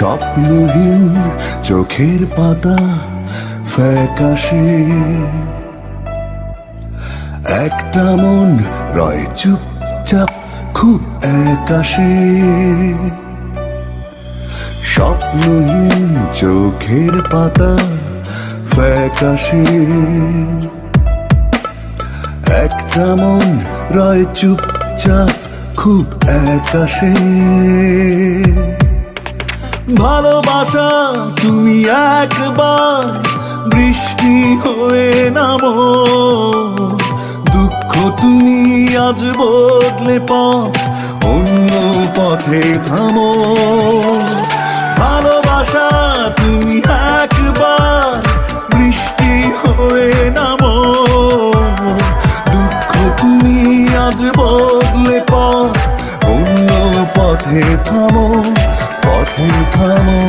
স্বপ্নহীন চোখের পাতা ফ্যাকাশে। একটা মন রয় চুপচাপ, খুব একাশে স্বপ্নহীন চোখের পাতা ফ্যাকাশে। একটা মন রয় চুপচাপ, খুব একাশে ভালোবাসা, তুমি একবার বৃষ্টি হয়ে নামো। দুঃখ তুমি আজ বদলে পথ, অন্য পথে থামো। ভালোবাসা, তুমি একবার বৃষ্টি হয়ে নামো। দুঃখ তুমি আজ বদলে পথ, অন্য পথে থামো। পথে থামো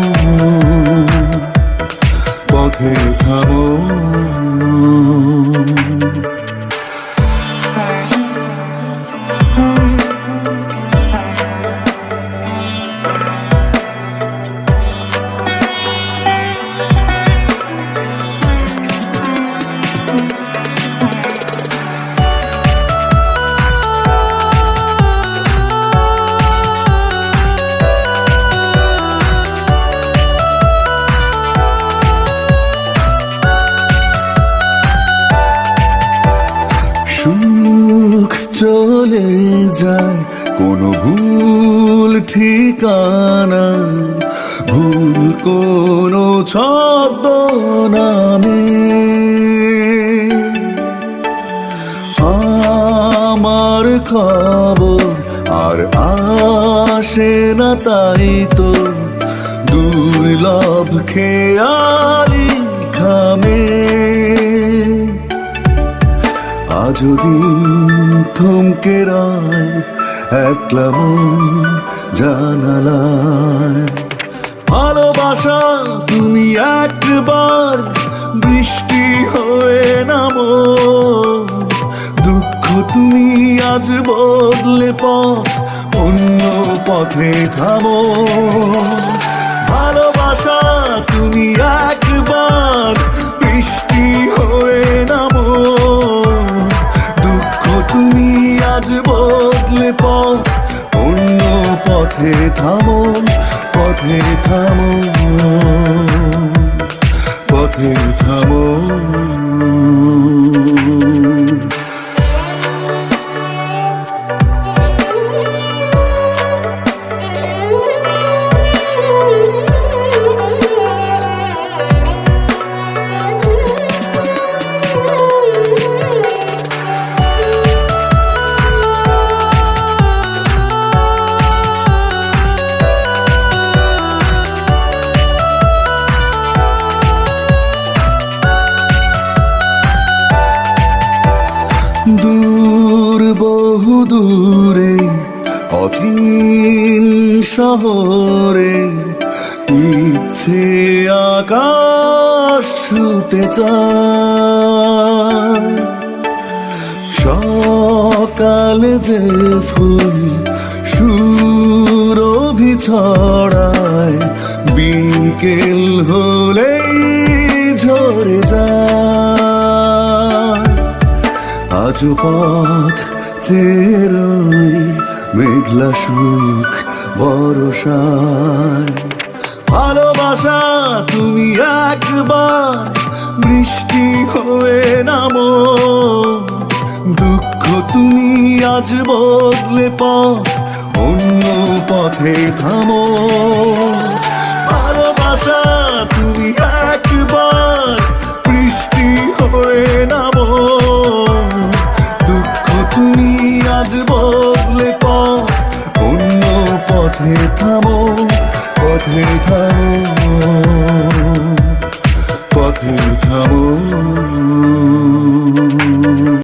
পথে থামো চলে যায় কোনো ভুল ঠিকানা, ভুল কোনো ছদ্ম নামে। আমার খবর আর আসে না তাই তো দুর্লভ খেয়ালি খামে আজও দিন থমকে রায়, একলা জানালায়। ভালোবাসা তুমি একবার, বৃষ্টি হয়ে নামো। দুঃখ তুমি আজ বদলে পথ, অন্য পথে থামো। ভালোবাসা তুমি একবার পথ অন্য পথে থামো পথে থামো পথে থামো। দূরে, অচিন শহরে, ইচ্ছে আকাশ ছুতে চায়। সকালে যে ফুল সুরভি ছড়ায় বিকেল হলেই ঝরে যায়। আজ পথ চেরোই মেঘলা সুখ বরসায় ভালোবাসা তুমি একবার, বৃষ্টি হয়ে নামো। দুঃখ তুমি আজ বদলে পথ, অন্য পথে থামো। ভালোবাসা তুমি একবার পথে থামো পথে থামো।